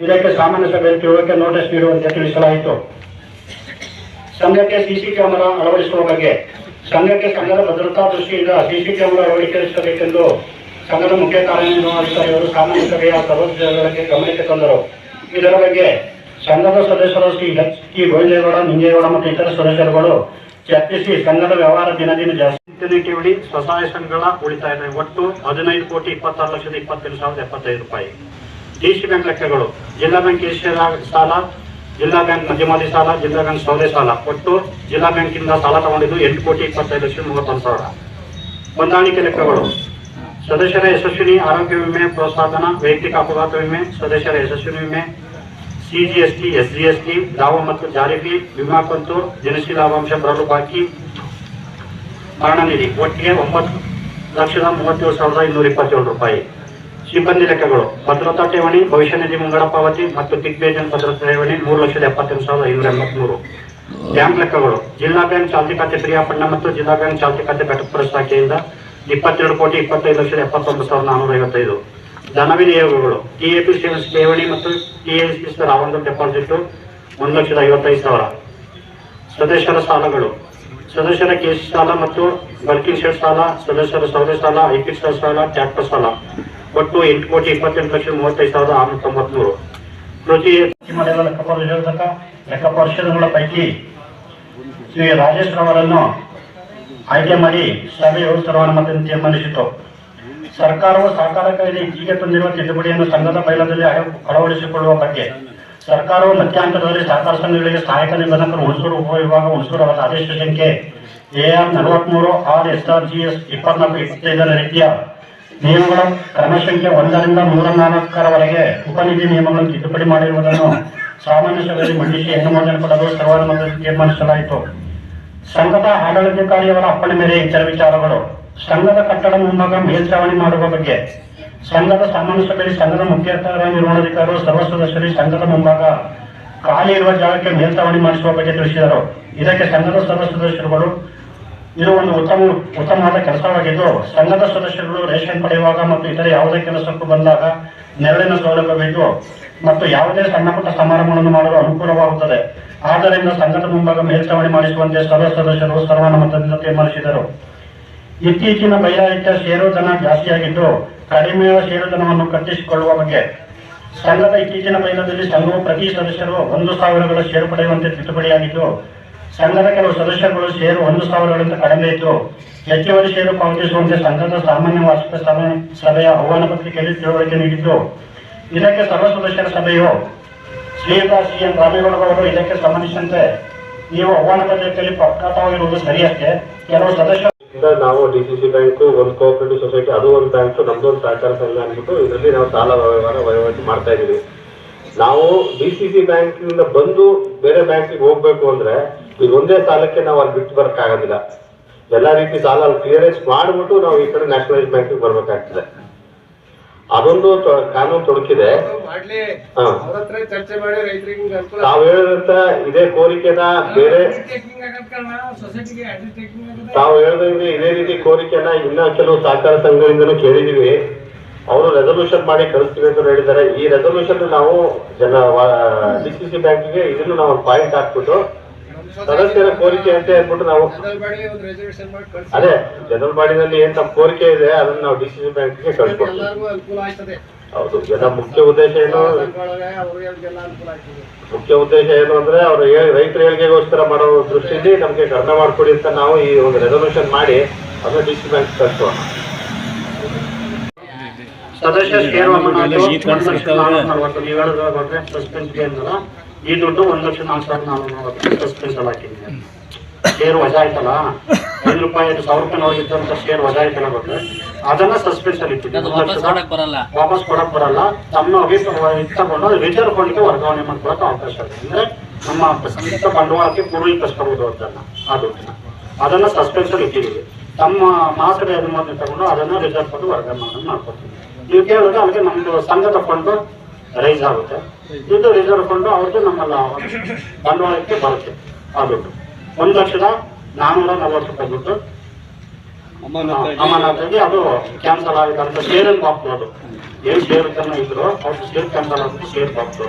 ಇದಕ್ಕೆ ಸಾಮಾನ್ಯ ಸಭೆಯಲ್ಲಿ ತಿಳುವಳಿಕೆ ನೋಟಿಸ್ ನೀಡುವಂತೆ ತಿಳಿಸಲಾಯಿತು. ಸಂಘಕ್ಕೆ ಸಿಸಿ ಕ್ಯಾಮೆರಾ ಅಳವಡಿಸುವ ಬಗ್ಗೆ, ಸಂಘಕ್ಕೆ ಸಂಘದ ಭದ್ರತಾ ದೃಷ್ಟಿಯಿಂದ ಸಿಸಿ ಕ್ಯಾಮೆರಾ ಅಳವಡಿಸಬೇಕೆಂದು ಸಂಘದ ಮುಖ್ಯ ಕಾರ್ಯನಿರ್ವಹಣಾಧಿಕಾರಿಯವರು ಸಾಮಾನ್ಯ ಸಭೆಯ ಸದಸ್ಯರಿಗೆ ಗಮನಕ್ಕೆ ತಂದರು ಇದರ ಬಗ್ಗೆ ಸಂಘದ ಸದಸ್ಯರು ಶ್ರೀ ಎಚ್ ಟಿ ಗೋವಿಂದೇಗೌಡ, ನಿಂಗೇಗೌಡ ಮತ್ತು ಇತರ ಸದಸ್ಯರುಗಳು ಚರ್ಚಿಸಿ ಸಂಘದ ವ್ಯವಹಾರ ದಿನ ದಿನ ಜಾಸ್ತಿ ಠೇವಣಿ ಸ್ವಸಹಾಯ ಸಂಘಗಳ ಉಳಿತಾಯ ಒಟ್ಟು ಹದಿನೈದು ಕೋಟಿ ಇಪ್ಪತ್ತಾರು ಲಕ್ಷದ ಇಪ್ಪತ್ತೆರಡು ಸಾವಿರದ ಎಪ್ಪತ್ತೈದು ರೂಪಾಯಿ. ಡಿಸಿ ಬ್ಯಾಂಕ್ ಲೆಕ್ಕಗಳು. ಜಿಲ್ಲಾ ಬ್ಯಾಂಕ್ ಸಾಲ, ಜಿಲ್ಲಾ ಬ್ಯಾಂಕ್ ಮಧ್ಯಮಾದಿ ಸಾಲ, ಜಿಲ್ಲಾ ಬ್ಯಾಂಕ್ ಸೌದೆ ಸಾಲ. ಒಟ್ಟು ಜಿಲ್ಲಾ ಬ್ಯಾಂಕಿಂದ ಸಾಲ ತಗೊಂಡಿದ್ದು ಎಂಟು ಕೋಟಿ ಇಪ್ಪತ್ತೈದು ಲಕ್ಷ ಮೂವತ್ತೊಂದು ಸಾವಿರ. ಹೊಂದಾಣಿಕೆ ಲೆಕ್ಕಗಳು. ಸದಸ್ಯರ ಯಶಸ್ವಿನಿ ಆರೋಗ್ಯ ವಿಮೆ, ಪ್ರೋತ್ಸಾಹನ, ವೈಯಕ್ತಿಕ ಅಪಘಾತ ವಿಮೆ, ಸದಸ್ಯರ ಯಶಸ್ವಿನಿ ವಿಮೆ ಸಿಜಿಎಸ್ಟಿ ಎಸ್ಜಿಎಸ್ಟಿ ದಾವ ಮತ್ತು ಜಾರಿ ಫೀ ವಿಮಾ ಕಂತು, ದಿನಸಿ ಲಾಭಾಂಶ ಬರಲು ಬಾಕಿ ಮರಣ ನಿಧಿ ಒಟ್ಟಿಗೆ ಒಂಬತ್ತು ಲಕ್ಷದ ಮೂವತ್ತೇಳು ಸಾವಿರದ ಇನ್ನೂರ ಇಪ್ಪತ್ತೇಳು ರೂಪಾಯಿ. ಸಿಬ್ಬಂದಿ ಲೆಕ್ಕಗಳು. ಭದ್ರತಾ ಠೇವಣಿ, ಭವಿಷ್ಯ ನಿಧಿ ಮುಂಗಡ ಪಾವತಿ ಮತ್ತು ದಿಗ್ವೇಜನ್ ಭದ್ರತಾ ಠೇವಣಿ ಮೂರು ಲಕ್ಷದ ಎಪ್ಪತ್ತೆಂಟು ಸಾವಿರದ ಐನೂರ ಎಂಬತ್ಮೂರು ಬ್ಯಾಂಕ್ ಲೆಕ್ಕಗಳು. ಜಿಲ್ಲಾ ಬ್ಯಾಂಕ್ ಚಾಲ್ತಿ ಖಾತೆ ಪ್ರಿಯಾಪಣ್ಣ ಮತ್ತು ಜಿಲ್ಲಾ ಬ್ಯಾಂಕ್ ಚಾಲ್ತಿ ಖಾತೆ ಘಟಕಪುರ ಶಾಖೆಯಿಂದ ಇಪ್ಪತ್ತೆರಡು ಕೋಟಿ ಇಪ್ಪತ್ತೈದು ಲಕ್ಷದ ಎಪ್ಪತ್ತೊಂದು ಸಾವಿರದ ನಾನ್ನೂರ ಐವತ್ತೈದು. ಧನ ವಿನಿಯೋಗಗಳು ಟಿಎಪಿ ಸೇವಿಂಗ್ಸ್ ಠೇವಣಿ ಮತ್ತು ಟಿಎಸ್ಪಿ ರಾವಂದ ಡೆಪಾಸಿಟ್ ಒಂದು ಲಕ್ಷದ ಐವತ್ತೈದು ಸಾವಿರ. ಸದಸ್ಯರ ಸಾಲಗಳು. ಸದಸ್ಯರ ಕೇಸ್ ಸಾಲ ಮತ್ತು ವರ್ಕಿಂಗ್ ಶೇರ್ ಸಾಲ, ಸದಸ್ಯರ ಸೌದೆ ಸಾಲ ಐಪಿಎಸ್ ಸಾಲ ಟ್ಯಾಕ್ಟರ್ ಸಾಲ. ಒಟ್ಟು ಎಂಟು ಕೋಟಿ ಇಪ್ಪತ್ತೆಂಟು ಲಕ್ಷ ಮೂವತ್ತೈದು ಸಾವಿರದ ಆರುನೂರ ತೊಂಬತ್ಮೂರು ಪ್ರತಿ ಲೆಕ್ಕ ಪರಿಶೋಧಕ ಲೆಕ್ಕ ಪರಿಶೋಧನೆಗಳ ಪೈಕಿ ಶ್ರೀ ರಾಜೇಶ್ ಅವರನ್ನು ಆಯ್ಕೆ ಮಾಡಿ ಸಭೆಯು ಸರ್ವಾನುಮತದಿಂದ ತೀರ್ಮಾನಿಸಿತು ಸರ್ಕಾರವು ಸಹಕಾರ ಕಾಯ್ದೆ ಇತ್ತೀಚೆಗೆ ತಂದಿರುವ ತಿದ್ದುಪಡಿಯನ್ನು ಸಂಘದ ಬೈಲದಲ್ಲಿ ಅಳ- ಅಳವಡಿಸಿಕೊಳ್ಳುವ ಬಗ್ಗೆ ಸರ್ಕಾರವು ಮಧ್ಯಂತರದಲ್ಲಿ ಸಹಕಾರ ಸಂಘಗಳಿಗೆ ಸಹಾಯಕ ನಿಬಂಧಕರು ಹುಣಸೂರು ಉಪವಿಭಾಗ ಹುಣಸೂರು ಅವರ ಆದೇಶ ಸಂಖ್ಯೆ ಎಆರ್ ನಲವತ್ಮೂರು, R S R G S ಇಪ್ಪತ್ನಾಲ್ಕು ಇಪ್ಪತ್ತೈದರ ರೀತಿಯ ನಿಯಮಗಳ ಕ್ರಮಸಂಖ್ಯೆ ಒಂದರಿಂದ ಮೂರ ನಾಲ್ಕರವರೆಗೆ ಉಪನಿಧಿ ನಿಯಮಗಳನ್ನು ತಿದ್ದುಪಡಿ ಮಾಡಿರುವುದನ್ನು ಸಾಮಾನ್ಯ ಸಭೆಯಲ್ಲಿ ಮಂಡಿಸಿ ಅನುಮೋದನೆ ಕೊಡಲು ಸರ್ವಾನುಮತದಲ್ಲಿ ತೀರ್ಮಾನಿಸಲಾಯಿತು. ಸಂಘದ ಆಡಳಿತಾಧಿಕಾರಿಯವರ ಅಪ್ಪಣೆ ಮೇರೆ ಇತರ ವಿಚಾರಗಳು. ಸಂಘದ ಕಟ್ಟಡ ಮುಂಭಾಗ ಮೇಲ್ಚಾವಣಿ ಮಾಡುವ ಬಗ್ಗೆ. ಸಂಘದ ಸಾಮಾನ್ಯ ಸಭೆಯಲ್ಲಿ ಸಂಘದ ಮುಖ್ಯ ನಿರ್ವಹಣಾಧಿಕಾರಿಗಳು, ಸರ್ವ ಸದಸ್ಯರಿಗೆ ಸಂಘದ ಮುಂಭಾಗ ಖಾಲಿ ಇರುವ ಜಾಗಕ್ಕೆ ಮೇಲ್ಚಾವಣಿ ಮಾಡಿಸುವ ಬಗ್ಗೆ ತಿಳಿಸಿದರು. ಇದಕ್ಕೆ ಸಂಘದ ಸರ್ವ ಸದಸ್ಯರುಗಳು ಇದು ಒಂದು ಉತ್ತಮ, ಉತ್ತಮವಾದ ಕೆಲಸವಾಗಿದ್ದು, ಸಂಘದ ಸದಸ್ಯರುಗಳು ರೇಷನ್ ಪಡೆಯುವಾಗ ಮತ್ತು ಇತರೆ ಯಾವುದೇ ಕೆಲಸಕ್ಕೂ ಬಂದಾಗ ನೆರಳಿನ ಸೌಲಭ್ಯವಿದ್ದು ಮತ್ತು ಯಾವುದೇ ಸಣ್ಣ ಪುಟ್ಟ ಸಮಾರಂಭಗಳನ್ನು ಮಾಡಲು ಅನುಕೂಲವಾಗುತ್ತದೆ. ಆದ್ದರಿಂದ ಸಂಘದ ಮುಂಭಾಗ ಮೇಲ್ಚಾವಣಿ ಮಾಡಿಸುವಂತೆ ಸರ್ವ ಸದಸ್ಯರು ಸರ್ವಾನುಮತದಿಂದ ತೀರ್ಮಾನಿಸಿದರು. ಇತ್ತೀಚಿನ ಬೈರಾಯಿತ ಷೇರು ದನ ಜಾಸ್ತಿಯಾಗಿದ್ದು ಕಡಿಮೆಯ ಷೇರು ದನವನ್ನು ಕಟ್ಟಿಸಿಕೊಳ್ಳುವ ಬಗ್ಗೆ. ಸಂಘದ ಇತ್ತೀಚಿನ ಬೈಲದಲ್ಲಿ ಸಂಘವು ಪ್ರತಿ ಸದಸ್ಯರು ಒಂದು ಸಾವಿರಗಳ ಷೇರು ಪಡೆಯುವಂತೆ ತಿದ್ದುಪಡಿಯಾಗಿದ್ದು ಸಂಘದ ಕೆಲವು ಸದಸ್ಯರುಗಳು ಷೇರು ಒಂದು ಸಾವಿರಗಳಿಂದ ಕಡಿಮೆ ಇದ್ದು, ಹೆಚ್ಚುವರಿ ಷೇರು ಪಾವತಿಸುವಂತೆ ಸಂಘದ ಸಾಮಾನ್ಯ ವಾರ್ಷಿಕ ಸಭೆ, ಸಭೆಯ ಆಹ್ವಾನ ಪತ್ರಿಕೆಯಲ್ಲಿ ತಿಳುವಳಿಕೆ ನೀಡಿದ್ದು. ಇದಕ್ಕೆ ಸರ್ವ ಸದಸ್ಯರ ಸಭೆಯು ಶ್ರೀಯುತ ಸಿ ಎನ್ ರಾಮೇಗೌಡರವರು ಇದಕ್ಕೆ ಸಂಬಂಧಿಸಿದಂತೆ ನೀವು ಆಹ್ವಾನ ಪತ್ರಿಕೆಯಲ್ಲಿ ಪ್ರಕಟವಾಗಿರುವುದು ಸರಿಯಷ್ಟೇ. ಕೆಲವು ಸದಸ್ಯರು ನಾವು ಡಿ ಸಿ ಸಿ ಬ್ಯಾಂಕ್, ಒಂದು ಕೋಆಪರೇಟಿವ್ ಸೊಸೈಟಿ, ಅದು ಒಂದು ಬ್ಯಾಂಕ್ ನಮ್ದೊಂದು ಸಹಕಾರ ಸಂಘ ಅಂದ್ಬಿಟ್ಟು ಇದರಲ್ಲಿ ನಾವು ಸಾಲ ವ್ಯವಹಾರ ವಹಿವಾಟು ಮಾಡ್ತಾ ಇದೀವಿ ನಾವು ಡಿ ಸಿ ಸಿ ಬ್ಯಾಂಕಿನಿಂದ ಬಂದು ಬೇರೆ ಬ್ಯಾಂಕಿಗೆ ಹೋಗ್ಬೇಕು ಅಂದ್ರೆ ಇದು ಒಂದೇ ಸಾಲಕ್ಕೆ ನಾವು ಅಲ್ಲಿ ಬಿಟ್ಟು ಬರಕ್ಕಾಗೋದಿಲ್ಲ. ಎಲ್ಲ ರೀತಿ ಸಾಲ ಅಲ್ಲಿ ಕ್ಲಿಯರೆನ್ಸ್ ಮಾಡ್ಬಿಟ್ಟು ನಾವು ಈ ಕಡೆ ನ್ಯಾಷನಲೈಸ್ ಬ್ಯಾಂಕಿಗೆ ಬರ್ಬೇಕಾಗ್ತದೆ. ಅದೊಂದು ಕಾನೂನು ತೊಡಕಿದೆ. ತಾವು ಹೇಳಿದಂತ ಇದೇ ಕೋರಿಕೆನ ಬೇರೆ ತಾವು ಹೇಳಿದಂಗೆ ಇದೇ ರೀತಿ ಕೋರಿಕೆನ ಇನ್ನ ಕೆಲವು ಸಹಕಾರ ಸಂಘಗಳಿಂದಲೂ ಕೇಳಿದೀವಿ. ಅವರು ರೆಸಲ್ಯೂಷನ್ ಮಾಡಿ ಕಳಿಸ್ತೀವಿ ಅಂತ ಹೇಳಿದ್ದಾರೆ. ಈ ರೆಸಲ್ಯೂಷನ್ ನಾವು ಜನ ಡಿ ಸಿ ಸಿ ಬ್ಯಾಂಕಿಗೆ ಇದನ್ನು ನಾವು ಪಾಯಿಂಟ್ ಹಾಕ್ಬಿಟ್ಟು ಸದಸ್ಯರ ಕೋರಿಕೆ ಅಂತ ಹೇಳ್ಬಿಟ್ಟು ನಾವು ಅದೇ ಜನರಲ್ ಬಾಡಿನಲ್ಲಿ ಏನ್ ತಮ್ಮ ಕೋರಿಕೆ ಇದೆ ಅದನ್ನ ನಾವು ಡಿ ಸಿ ಸಿ ಬ್ಯಾಂಕಿಗೆ ಕಳಿಸ್ಕೊಡ್ತೀವಿ ಎಲ್ಲರಿಗೂ ಅನುಕೂಲ ಆಯ್ತದೆ. ಹೌದು ಎಲ್ಲ ಮುಖ್ಯ ಉದ್ದೇಶ ಏನು? ಮುಖ್ಯ ಉದ್ದೇಶ ಏನು ಅಂದ್ರೆ ಅವರು ರೈತರ ಏಳಿಗೆಗೋಸ್ಕರ ಮಾಡೋ ದೃಷ್ಟಿಯಲ್ಲಿ ನಮಗೆ ಕಡಿಮೆ ಮಾಡ್ಕೊಡಿ ಅಂತ ನಾವು ಈ ಒಂದು ರೆಸಲ್ಯೂಷನ್ ಮಾಡಿ ಅದನ್ನ ಡಿ ಸಿ ಬ್ಯಾಂಕ್ ಕಳಿಸುವ ಸದಸ್ಯ ನೀವು ಹೇಳಿದ್ರೆ ಈ ದುಡ್ಡು ಒಂದು ಲಕ್ಷ ನಾಲ್ಕು ಸಾವಿರ ನಾಲ್ಕು ನಲವತ್ತು ಸಸ್ಪೆನ್ಸ್ ಅಲ್ಲಿ ಹಾಕಿದ್ದೀನಿ ಶೇರ್ ವಜಾ ಆಯ್ತಲ್ಲ ಐದು ರೂಪಾಯಿ ಐದು ಸಾವಿರ ರೂಪಾಯಿ ಹೋಗಿದ್ದಂತ ಶೇರ್ ವಜಾ ಆಯ್ತಲ್ಲ ಗೊತ್ತೆ? ಅದನ್ನ ಸಸ್ಪೆನ್ಸ್ ಅಲ್ಲಿ ಇಟ್ಟಿದ್ದೀನಿ. ವಾಪಸ್ ಕೊಡಕ್ ಬರಲ್ಲ. ತಮ್ಮ ತಮ್ಮ ಇಟ್ಕೊಂಡು ರಿಸರ್ವ್ ಫಂಡ್ಗೆ ವರ್ಗಾವಣೆ ಮಾಡ್ಕೊಳಕ್ಕೆ ಅವಕಾಶ ಇದೆ. ಅಂದ್ರೆ ನಮ್ಮ ಸ್ವಂತ ಬಂಡವಾಳಕ್ಕೆ ಪೂರ್ವೀಕರಿಸ್ಕೋಬಹುದು ಅದನ್ನ ಆ ದುಡ್ಡನ್ನ. ಅದನ್ನ ಸಸ್ಪೆನ್ಸ್ ಅಲ್ಲಿ ಇಟ್ಟಿದ್ದೀವಿ. ತಮ್ಮ ಮಾಸದ ಅನುಮೋದನೆ ತಗೊಂಡು ಅದನ್ನ ರಿಸರ್ವ್ ಫಂಡ್ ವರ್ಗಾವಣೆ ಮಾಡ್ಕೊತೀವಿ ನೀವು ಕೇಳಿದ್ರೆ ಅವ್ರಿಗೆ ನಮ್ದು ಸಂಘ ತಗೊಂಡು ರೈಸ್ ಆಗುತ್ತೆ. ಇದು ರಿಸರ್ವ್ ಫಂಡ್ ಅವ್ರದ್ದು ನಮ್ಮಲ್ಲ ಬಂಡವಾಳಕ್ಕೆ ಬರುತ್ತೆ ಆ ದುಡ್ಡು ಒಂದು ಲಕ್ಷದ ನಾನ್ನೂರ ನಲವತ್ತು ರೂಪಾಯಿ ದುಡ್ಡು. ಅಮಾನತಾಗಿ. ಅದು ಕ್ಯಾನ್ಸಲ್ ಆಗಿದೆ ಅಂತ ಶೇರ್ ಬಾಕ್ಸ್ ಅದು ಏನ್ ಶೇರ್ ಇದ್ರು ಅವ್ರು ಶೇರ್ ಕ್ಯಾನ್ಸಲ್ ಆಗ್ಬಿಟ್ಟು ಶೇರ್ ಬಾಕ್ಸ್